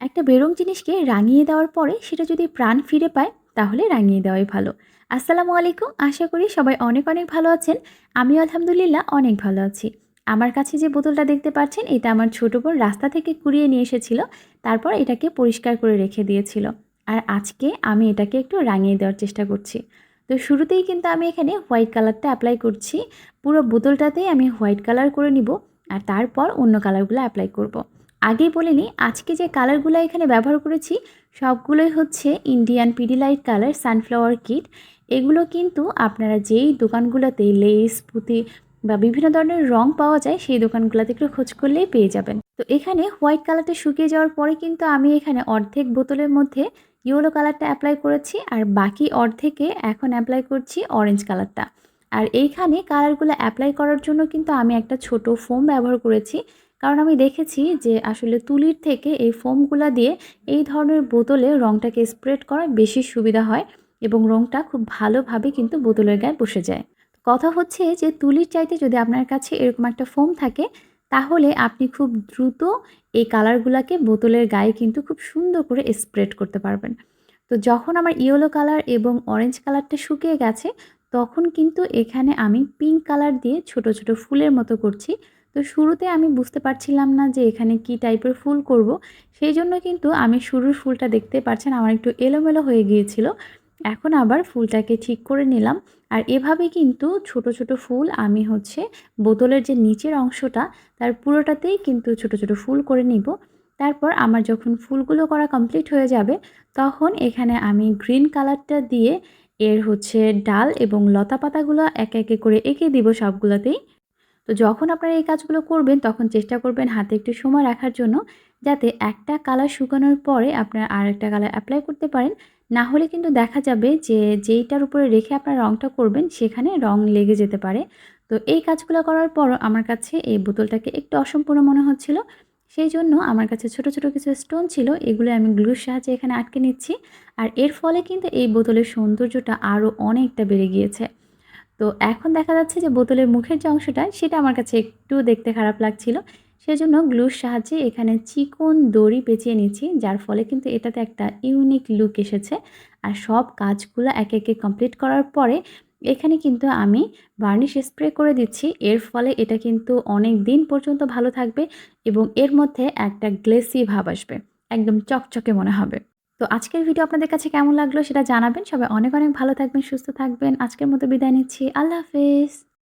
একটা বেরং জিনিসকে রাঙিয়ে দেওয়ার পরে সেটা যদি প্রাণ ফিরে পায়, তাহলে রাঙিয়ে দেওয়াই ভালো। আসসালামু আলাইকুম, আশা করি সবাই অনেক অনেক ভালো আছেন। আমি আলহামদুলিল্লাহ অনেক ভালো আছি। আমার কাছে যে বোতলটা দেখতে পাচ্ছেন, এটা আমার ছোটো বোন রাস্তা থেকে কুড়িয়ে নিয়ে এসেছিল, তারপর এটাকে পরিষ্কার করে রেখে দিয়েছিল। আর আজকে আমি এটাকে একটু রাঙিয়ে দেওয়ার চেষ্টা করছি। তো শুরুতেই কিন্তু আমি এখানে হোয়াইট কালারটা অ্যাপ্লাই করছি। পুরো বোতলটাতেই আমি হোয়াইট কালার করে নিব, আর তারপর অন্য কালারগুলো অ্যাপ্লাই করব। আগেই বলে নিই আজকে যে কালারগুলো এখানে ব্যবহার করেছি, সবগুলোই হচ্ছে Indian Pidilite colour sunflower kit এগুলো কিন্তু আপনারা যেই দোকানগুলোতে লেস পুঁতি বা বিভিন্ন ধরনের রং পাওয়া যায়, সেই দোকানগুলোতে একটু খোঁজ করলেই পেয়ে যাবেন। তো এখানে হোয়াইট কালারটা শুকিয়ে যাওয়ার পরে কিন্তু আমি এখানে অর্ধেক বোতলের মধ্যে ইয়েলো কালারটা অ্যাপ্লাই করেছি, আর বাকি অর্ধেকে এখন অ্যাপ্লাই করছি অরেঞ্জ কালারটা আর এইখানে কালারগুলো অ্যাপ্লাই করার জন্য কিন্তু আমি একটা ছোট ফোম ব্যবহার করেছি কারণ আমি দেখেছি যে আসলে তুলির থেকে এই ফোমগুলো দিয়ে এই ধরনের বোতলে রঙটাকে স্প্রেড করা বেশি সুবিধা হয় এবং রঙটা খুব ভালোভাবে কিন্তু বোতলের গায়ে বসে যায়। কথা হচ্ছে যে তুলির চাইতে যদি আপনার কাছে এরকম একটা ফোম থাকে, তাহলে আপনি খুব দ্রুত এই কালারগুলোকে বোতলের গায়ে কিন্তু খুব সুন্দর করে স্প্রেড করতে পারবেন। তো যখন আমার ইয়েলো কালার এবং অরেঞ্জ কালারটা শুকিয়ে গেছে, তখন কিন্তু এখানে আমি পিঙ্ক কালার দিয়ে ছোট ছোট ফুলের মতো করছি। তো শুরুতে আমি বুঝতে পারছিলাম না যে এখানে কি টাইপের ফুল করব। সেই জন্য কিন্তু আমি শুরুর ফুলটা দেখতে পাচ্ছেন আমার একটু এলোমেলো হয়ে গিয়েছিল। এখন আবার ফুলটাকে ঠিক করে নিলাম। আর এভাবে কিন্তু ছোট ছোট ফুল আমি হচ্ছে বোতলের যে নিচের অংশটা, তার পুরোটাতেই কিন্তু ছোট ছোট ফুল করে নিব। তারপর আমার যখন ফুলগুলো করা কমপ্লিট হয়ে যাবে, তখন এখানে আমি গ্রিন কালারটা দিয়ে এর হচ্ছে ডাল এবং লতা পাতাগুলো একে একে করে এঁকে দিব সবগুলোতেই। তো যখন আপনারা এই কাজগুলো করবেন, তখন চেষ্টা করবেন হাতে একটু সময় রাখার জন্য যাতে একটা কালার শুকানোর পরে আপনারা আর একটা কালার অ্যাপ্লাই করতে পারেন। না হলে কিন্তু দেখা যাবে যে যেইটার উপরে রেখে আপনার রঙটা করবেন, সেখানে রং লেগে যেতে পারে। তো এই কাজগুলো করার পরও আমার কাছে এই বোতলটাকে একটু অসম্পূর্ণ মনে হচ্ছিল। সেই জন্য আমার কাছে ছোট ছোট কিছু স্টোন ছিল, এগুলো আমি গ্লুর সাহায্যে এখানে আটকে নিচ্ছি। আর এর ফলে কিন্তু এই বোতলের সৌন্দর্যটা আরও অনেকটা বেড়ে গিয়েছে। তো এখন দেখা যাচ্ছে যে বোতলের মুখের যে অংশটা, সেটা আমার কাছে একটু দেখতে খারাপ লাগছিল। সেজন্য গ্লুর সাহায্যে এখানে চিকন দড়ি পেঁচিয়ে নিচ্ছি, যার ফলে কিন্তু এটাতে একটা ইউনিক লুক এসেছে। আর সব কাজগুলো একে একে কমপ্লিট করার পরে এখানে কিন্তু আমি বার্নিশ স্প্রে করে দিচ্ছি। এর ফলে এটা কিন্তু অনেক দিন পর্যন্ত ভালো থাকবে এবং এর মধ্যে একটা গ্লেসি ভাব আসবে। একদম চকচকে মনে হবে। তো আজকের ভিডিও আপনাদের কাছে কেমন লাগল সেটা জানাবেন। সবাই অনেক অনেক ভালো থাকবেন, সুস্থ থাকবেন। আজকের মতো বিদায় নিচ্ছি। আল্লাহ হাফেজ।